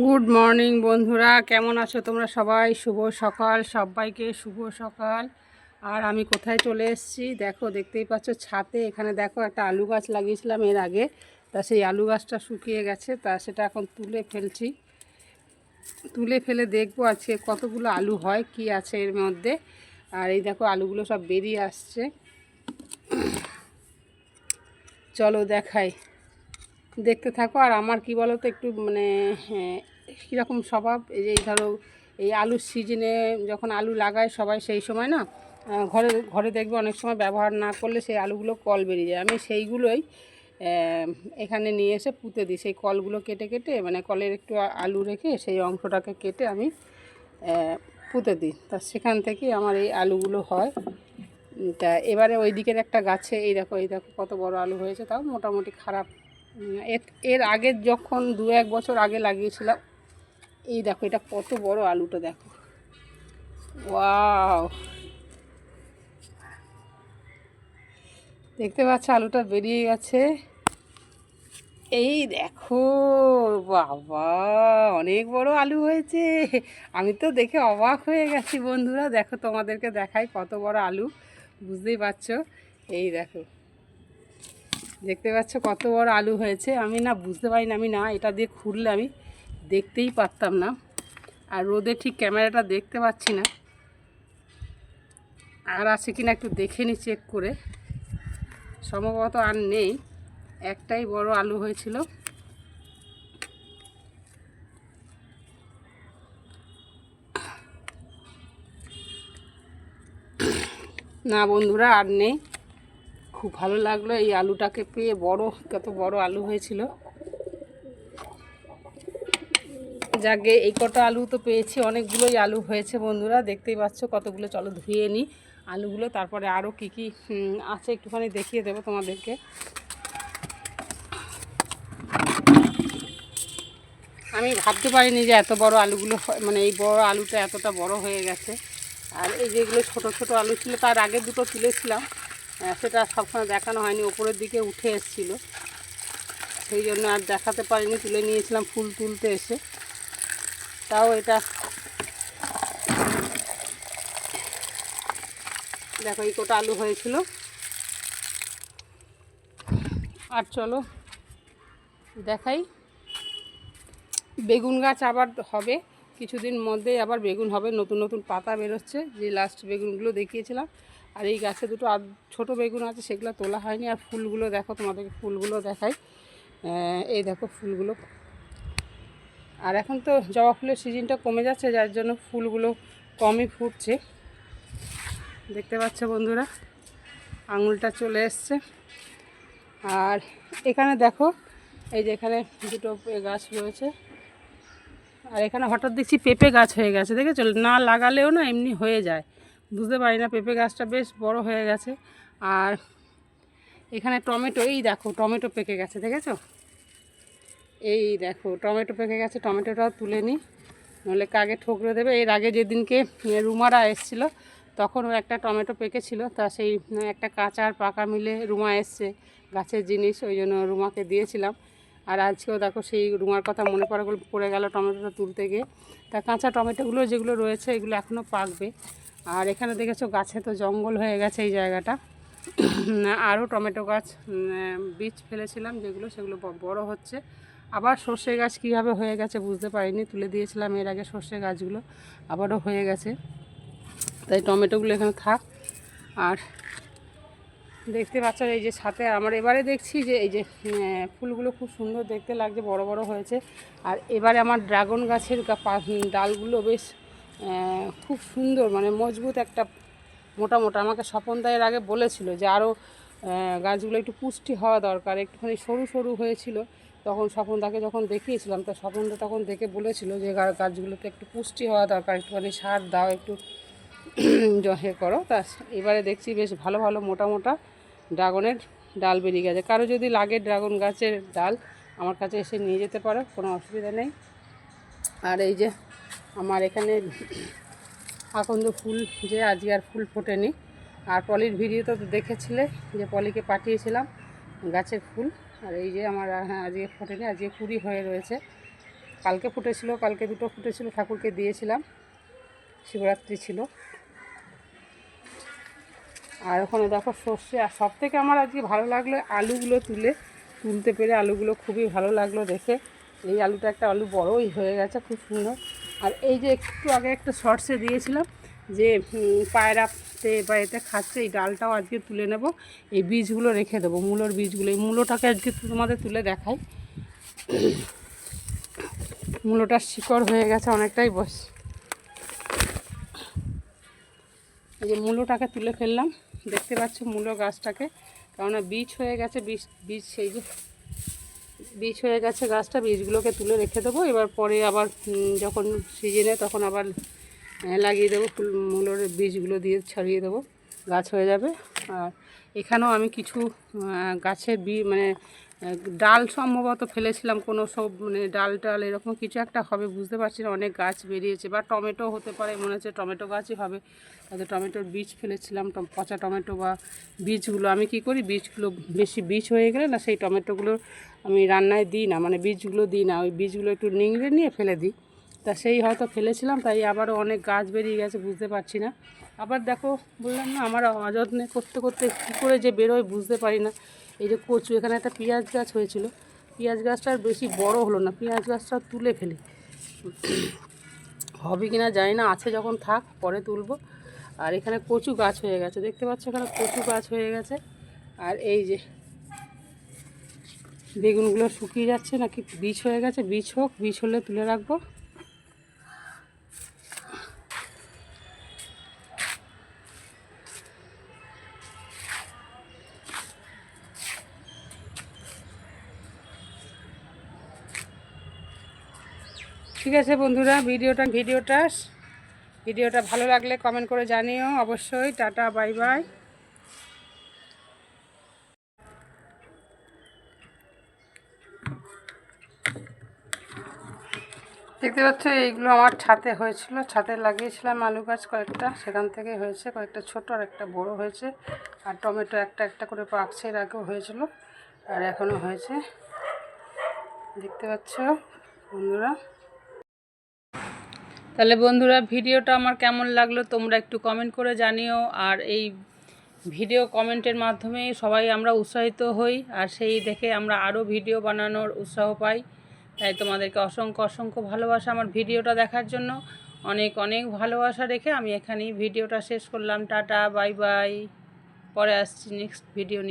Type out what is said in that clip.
Good morning বন্ধুরা। কেমন আছো তোমরা সবাই? শুভ সকাল। সবাইকে শুভ সকাল। আর আমি কোথায় চলে এসেছি? দেখো, দেখতেই পাচ্ছ ছাতে এখানে দেখো, একটা আলু গাছ লাগিয়েছিলাম এর আগে। তা সেই আলু গাছটা শুকিয়ে গেছে। তা সেটা এখন তুলে ফেলছি। তুলে ফেলে দেখব আজকে কতগুলো আলু হয়, কি আছে এর মধ্যে। আর এই দেখো, আলুগুলো সব বেরিয়ে আসছে। চলো দেখাই। দেখতে থাকো। আর আমার কি বলো তো একটু মানে হ্যাঁ, কীরকম স্বভাব? এই যে ধরো এই আলুর সিজনে যখন আলু লাগায় সবাই সেই সময় না ঘরে ঘরে দেখবে অনেক সময় ব্যবহার না করলে সেই আলুগুলো কল বেরিয়ে যায়। আমি সেইগুলোই এখানে নিয়ে এসে পুঁতে দিই। সেই কলগুলো কেটে কেটে মানে কলের একটু আলু রেখে সেই অংশটাকে কেটে আমি পুঁতে দিই। তা সেখান থেকে আমার এই আলুগুলো হয়। তা এবারে ওই দিকের একটা গাছে এই দেখো এই দেখো কত বড় আলু হয়েছে তাও মোটামুটি খারাপ এর- আগে যখন দু এক বছর আগে লাগিয়েছিলাম, এই দেখো, এটা কত বড় আলুটা দেখো। ওয়াও! দেখতে পাচ্ছ, আলুটা বেরিয়ে গেছে। এই দেখো, বাবা, অনেক বড় আলু হয়েছে। আমি তো দেখে অবাক হয়ে গেছি, বন্ধুরা। দেখো, তোমাদেরকে দেখাই কত বড় আলু, বুঝতেই পারছ? এই দেখো। দেখতে পাচ্ছ কত বড় আলু হয়েছে। আমি না বুঝতে পারি না আমি না এটা দিয়ে খুললে আমি দেখতেই পারতাম না। আর রোদে ঠিক ক্যামেরাটা দেখতে পাচ্ছি না। আর আছে কিনা একটু দেখে নি চেক করে। সম্ভবত আর নেই। একটাই বড় আলু হয়েছিল। না বন্ধুরা, আর নেই। খুব ভালো লাগল এই আলুটাকে পেয়ে। বড়, কত বড় আলু হয়েছিল। যাকে এই কটা আলু তো পেয়েছি। অনেকগুলোই আলু হয়েছে বন্ধুরা, দেখতেই পাচ্ছ কতগুলো। চলো ধুয়ে নিই আলুগুলো, তারপরে আরও কী কী আছে একটুখানি দেখিয়ে দেবো তোমাদেরকে। আমি ভাবতে পারিনি যে এত বড় আলুগুলো মানে এই বড় আলুটা এতটা বড় হয়ে গেছে। আর এই যেগুলো ছোট ছোট আলু ছিল, তার আগে দুটো তুলেছিলাম। সেটা সবসময় দেখানো হয়নি, ওপরের দিকে উঠে এসেছিল। সেই জন্য আর দেখাতে পারিনি, তুলে নিয়েছিলাম ফুল তুলতে এসে। তাও এটা দেখো, এই কটা আলু হয়েছিল। আর চলো, দেখাই। বেগুন গাছ আবার হবে, কিছুদিন মধ্যেই আবার বেগুন হবে, নতুন নতুন পাতা বেরোচ্ছে, যে লাস্ট বেগুনগুলো দেখিয়েছিলাম। আর এই গাছে দুটো আধ ছোটো বেগুন আছে, সেগুলো তোলা হয়নি। আর ফুলগুলো দেখো, তোমাদেরকে ফুলগুলো দেখাই। এই দেখো ফুলগুলো। আর এখন তো জবা ফুলের সিজনটা কমে যাচ্ছে, যার জন্য ফুলগুলো কমই ফুটছে। দেখতে পাচ্ছ বন্ধুরা, আঙুলটা চলে এসছে। আর এখানে দেখো, এই যে এখানে দুটো গাছ রয়েছে। আর এখানে হঠাৎ দেখছি পেঁপে গাছ হয়ে গেছে, দেখেছ? না লাগালেও না এমনি হয়ে যায়। বুঝতে পারি না, পেঁপে গাছটা বেশ বড় হয়ে গেছে। আর এখানে টমেটো, এই দেখো টমেটো পেকে গেছে, দেখেছ? এই দেখো টমেটো পেকে গেছে, টমেটোটাও তুলে নিই নইলে কাগে ঠোকরে দেবে? এর আগে যেদিনকে রুমারা এসেছিল, তখন একটা টমেটো পেকেছিল, তা সেই একটা কাঁচা আর পাকা মিলে রুমা এসছে, গাছের জিনিস, ওই জন্য রুমাকে দিয়েছিলাম। আর আজকেও দেখো সেই রুমার কথা মনে পড়ে পড়ে গেল টমেটোটা তুলতে গিয়ে। তা কাঁচা টমেটোগুলো যেগুলো রয়েছে, এগুলো এখনও পাকবে। আর এখানে দেখেছ গাছে তো জঙ্গল হয়ে গেছে এই জায়গাটা। আরও টমেটো গাছ বীজ ফেলেছিলাম যেগুলো, সেগুলো বড় হচ্ছে। আবার সর্ষে গাছ কীভাবে হয়ে গেছে বুঝতে পারিনি, তুলে দিয়েছিলাম এর আগে সর্ষে গাছগুলো, আবারও হয়ে গেছে। তাই টমেটোগুলো এখানে থাক। আর দেখতে পাচ্ছেন এই যে ছাতে, আমার এবারে দেখছি যে এই যে ফুলগুলো খুব সুন্দর দেখতে লাগছে, বড় বড় হয়েছে। আর এবারে আমার ড্রাগন গাছের ডালগুলো বেশ খুব সুন্দর মানে মজবুত একটা মোটা মোটা। আমাকে স্বপন দা এর আগে বলেছিল যে আরও গাছগুলো একটু পুষ্টি হওয়া দরকার। একটুখানি সরু সরু হয়েছিল, তখন স্বপন দাকে যখন দেখিয়েছিলাম, তো স্বপন দা তখন দেখে বলেছিল যে গাছগুলোতে একটু পুষ্টি হওয়া দরকার, একটুখানি সার দাও, একটু জহে করো। তা এবারে দেখছি বেশ ভালো ভালো মোটা মোটা ড্রাগনের ডাল বেরিয়ে গেছে। কারও যদি লাগে ড্রাগন গাছের ডাল, আমার কাছে এসে নিয়ে যেতে পারো, কোনো অসুবিধা নেই। আর এই যে আমার এখানে আকন্দ ফুল যে আজকে আর ফুল ফোটেনি। আর পলির ভিডিওতে তো দেখেছিলে যে পলিকে পাঠিয়েছিলাম গাছের ফুল। আর এই যে আমার হ্যাঁ আজকে ফোটেনি, আজকে কুড়ি হয়ে রয়েছে। কালকে ফুটেছিল, কালকে দুটো ফুটেছিল, ঠাকুরকে দিয়েছিলাম। শিবরাত্রি ছিল। আর ওখানে দেখো সর্ষে, আর সব থেকে আমার আজকে ভালো লাগল আলুগুলো তুলে, তুলতে পেরে আলুগুলো খুবই ভালো লাগল দেখে। এই আলুটা একটা আলু বড়ই হয়ে গেছে, খুব সুন্দর। আর এই যে একটু আগে একটা শর্টসে দিয়েছিলাম যে পায়রাতে বা এতে খাচ্ছে, এই ডালটাও আজকে তুলে নেব। এই বীজগুলো রেখে দেবো, মূলোর বীজগুলো। এই মূলোটাকে আজকে তোমাদের তুলে দেখাই। মূলোটার শিকড় হয়ে গেছে অনেকটাই বস এই যে মূলোটাকে তুলে ফেললাম, দেখতে পাচ্ছ মূলো গাছটাকে, কেননা বীজ হয়ে গেছে, বীজ বীজ সেই যে বীজ হয়ে গেছে গাছটা, বীজগুলোকে তুলে রেখে দেবো। এবার পরে আবার যখন সিজনে, তখন আবার লাগিয়ে দেবো ফুল, মূলোর বীজগুলো দিয়ে ছড়িয়ে দেবো। গাছ হয়ে যাবে। আর এখানেও আমি কিছু গাছের বি মানে ডাল সম্ভবত ফেলেছিলাম, কোনো সব মানে ডাল টাল এরকম কিছু একটা হবে, বুঝতে পারছি না, অনেক গাছ বেরিয়েছে বা টমেটো হতে পারে, মনে হচ্ছে টমেটো গাছই হবে হয়তো টমেটোর বীজ ফেলেছিলাম পচা টমেটো বা বীজগুলো, আমি কি করি, বীজগুলো, বেশি বীজ হয়ে গেলে না, সেই টমেটোগুলো আমি রান্নায় দিই না মানে বীজগুলো দিই না, ওই বীজগুলো একটু নিংড়ে নিয়ে ফেলে দিই, তা সেই হয়তো ফেলেছিলাম, তাই আবারও অনেক গাছ বেরিয়ে গেছে, বুঝতে পারছি না আবার দেখো, বললাম না, আমার অযত্নে করতে করতে কী করে যে বেরোয় বুঝতে পারি না। এই যে কচু, এখানে একটা পেঁয়াজ গাছ হয়েছিল। পেঁয়াজ গাছটা আর বেশি বড় হলো না, পেঁয়াজ গাছটা তুলে ফেলি। হবে কি না জানি না, আছে যখন থাক, পরে তুলবো। আর এখানে কচু গাছ হয়ে গেছে, দেখতে পাচ্ছ এখানে কচু গাছ হয়ে গেছে। আর এই যে বেগুনগুলো শুকিয়ে যাচ্ছে, নাকি বীজ হয়ে গেছে, বীজ হোক, বীজ হলে তুলে রাখব। ঠিক আছে বন্ধুরা, ভিডিওটা ভিডিওটা ভিডিওটা ভালো লাগলে কমেন্ট করে জানিও। অবশ্যই, টাটা বাই বাই দেখতে পাচ্ছ, এইগুলো আমার ছাতে হয়েছিল। ছাতে লাগিয়েছিলাম আলু গাছ কয়েকটা, সেখান থেকে হয়েছে কয়েকটা ছোট আর একটা বড় হয়েছে। আর টমেটো একটা একটা করে পাকছে এর আগেও হয়েছিল আর এখনও হয়েছে। দেখতে পাচ্ছ বন্ধুরা তাহলে বন্ধুরা ভিডিওটা আমার কেমন লাগল তোমরা একটু কমেন্ট করে জানিও। আর এই ভিডিও কমেন্টের মাধ্যমে সবাই আমরা উৎসাহিত হই, আর সেই দেখে আমরা আরও ভিডিও বানানোর উৎসাহ পাই। তাই তোমাদেরকে অসংখ্য অসংখ্য ভালোবাসা আমার ভিডিওটা দেখার জন্য। অনেক অনেক ভালোবাসা রেখে আমি এখানেই ভিডিওটা শেষ করলাম। টাটা বাই বাই পরে আসছি নেক্সট ভিডিও নিয়ে।